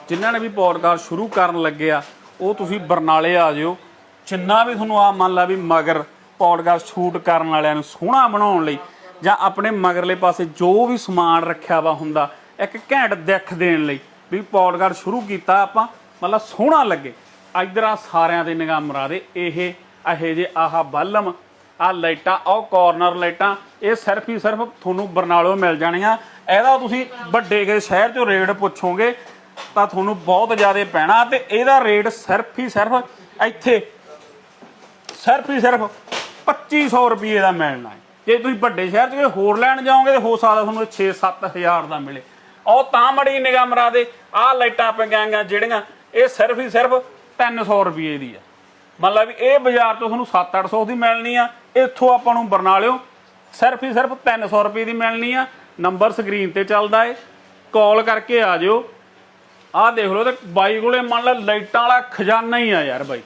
ਜਿਨ੍ਹਾਂ ਨੇ ਵੀ ਪੋਡਕਾਸਟ ਸ਼ੁਰੂ ਕਰਨ ਲੱਗੇ ਆ, ਉਹ ਤੁਸੀਂ ਬਰਨਾਲੇ ਆ ਜਿਓ। ਜਿੰਨਾ ਵੀ ਤੁਹਾਨੂੰ ਆ ਮੰਨ ਲਾ ਵੀ ਮਗਰ ਪੋਡਕਾਸਟ ਸ਼ੂਟ ਕਰਨ ਵਾਲਿਆਂ ਨੂੰ ਸੋਹਣਾ ਬਣਾਉਣ ਲਈ, ਜਾਂ ਆਪਣੇ ਮਗਰਲੇ ਪਾਸੇ ਜੋ ਵੀ ਸਮਾਨ ਰੱਖਿਆ ਵਾ ਹੁੰਦਾ, ਇੱਕ ਘੈਂਟ ਦਿੱਖ ਦੇਣ ਲਈ ਵੀ ਪੋਡਕਾਸਟ ਸ਼ੁਰੂ ਕੀਤਾ ਆਪਾਂ ਮਤਲਬ ਸੋਹਣਾ ਲੱਗੇ। ਇਧਰ ਆ ਸਾਰਿਆਂ ਦੇ ਨਿਗਾਹ ਮਰਾ ਦੇ, ਇਹ, ਇਹੇ ਜੇ ਆਹ ਬੱਲਮ ਆ ਲਾਈਟਾਂ, ਆਹ ਕਾਰਨਰ ਲਾਈਟਾਂ, ਇਹ ਸਿਰਫ ਹੀ ਸਿਰਫ ਤੁਹਾਨੂੰ ਬਰਨਾਲਿਓਂ ਮਿਲ ਜਾਣੀਆਂ। ਇਹਦਾ ਤੁਸੀਂ ਵੱਡੇ ਕੇ ਸ਼ਹਿਰ ਚੋਂ ਰੇਟ ਪੁੱਛੋਗੇ ਤਾਂ ਤੁਹਾਨੂੰ ਬਹੁਤ ਜ਼ਿਆਦਾ ਪੈਣਾ ਤੇ ਇਹਦਾ ਰੇਟ ਸਿਰਫ ਹੀ ਸਿਰਫ ਇੱਥੇ ਸਿਰਫ ਹੀ ਸਿਰਫ 2500 ਰੁਪਏ ਦਾ ਮਿਲਣਾ ਹੈ। ਜੇ ਤੁਸੀਂ ਵੱਡੇ ਸ਼ਹਿਰ 'ਚ ਕੋਈ ਹੋਰ ਲੈਣ ਜਾਓਗੇ ਤੇ ਹੋ ਸਕਦਾ ਤੁਹਾਨੂੰ 6-7000 ਦਾ ਮਿਲੇ। ਉਹ ਤਾਂ ਮੜੀ ਨਿਗਾਹ ਮਰਾ ਦੇ, ਆਹ ਲਾਈਟਾਂ ਪਈਆਂ ਜਿਹੜੀਆਂ, ਇਹ ਸਿਰਫ ਹੀ ਸਿਰਫ 300 ਰੁਪਏ ਦੀ ਆ। ਮਤਲਬ ਵੀ ਇਹ ਬਾਜ਼ਾਰ ਤੋਂ ਤੁਹਾਨੂੰ 7-800 ਦੀ ਮਿਲਣੀ ਆ, ਇੱਥੋਂ ਆਪਾਂ ਨੂੰ ਬਰਨਾਲਿਓ ਸਿਰਫ ਹੀ ਸਿਰਫ 300 ਰੁਪਏ ਦੀ ਮਿਲਣੀ ਆ। ਨੰਬਰ ਸਕਰੀਨ ਤੇ ਚੱਲਦਾ ਏ, ਕਾਲ ਕਰਕੇ ਆ ਜਿਓ। ਆਹ ਦੇਖ ਲਓ ਤੇ ਬਾਈ ਕੋਲੇ ਮੰਨ ਲਾ ਲਾਈਟਾਂ ਵਾਲਾ ਖਜ਼ਾਨਾ ਹੀ ਆ ਯਾਰ ਬਾਈ।